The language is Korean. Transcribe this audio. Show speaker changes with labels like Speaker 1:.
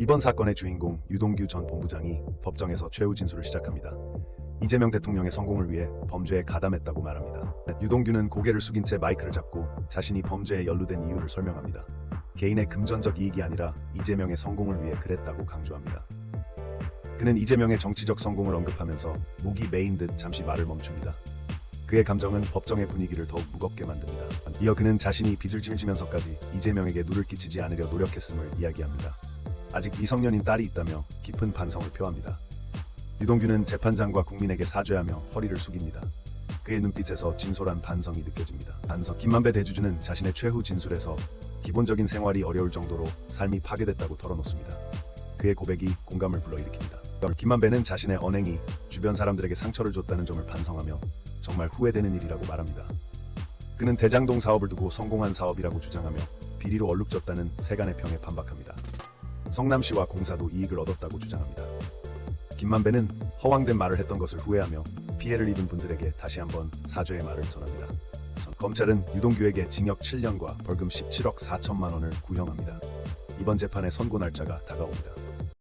Speaker 1: 이번 사건의 주인공 유동규 전 본부장이 법정에서 최후 진술을 시작합니다. 이재명 대통령의 성공을 위해 범죄에 가담했다고 말합니다. 유동규는 고개를 숙인 채 마이크를 잡고 자신이 범죄에 연루된 이유를 설명합니다. 개인의 금전적 이익이 아니라 이재명의 성공을 위해 그랬다고 강조합니다. 그는 이재명의 정치적 성공을 언급하면서 목이 메인 듯 잠시 말을 멈춥니다. 그의 감정은 법정의 분위기를 더욱 무겁게 만듭니다. 이어 그는 자신이 빚을 짊지면서까지 이재명에게 누를 끼치지 않으려 노력했음을 이야기합니다. 아직 미성년인 딸이 있다며 깊은 반성을 표합니다. 유동규는 재판장과 국민에게 사죄하며 허리를 숙입니다. 그의 눈빛에서 진솔한 반성이 느껴집니다. 반성. 김만배 대주주는 자신의 최후 진술에서 기본적인 생활이 어려울 정도로 삶이 파괴됐다고 털어놓습니다. 그의 고백이 공감을 불러일으킵니다. 김만배는 자신의 언행이 주변 사람들에게 상처를 줬다는 점을 반성하며 정말 후회되는 일이라고 말합니다. 그는 대장동 사업을 두고 성공한 사업이라고 주장하며 비리로 얼룩졌다는 세간의 평에 반박합니다. 성남시와 공사도 이익을 얻었다고 주장합니다. 김만배는 허황된 말을 했던 것을 후회하며 피해를 입은 분들에게 다시 한번 사죄의 말을 전합니다. 검찰은 유동규에게 징역 7년과 벌금 17억 4천만 원을 구형합니다. 이번 재판의 선고 날짜가 다가옵니다.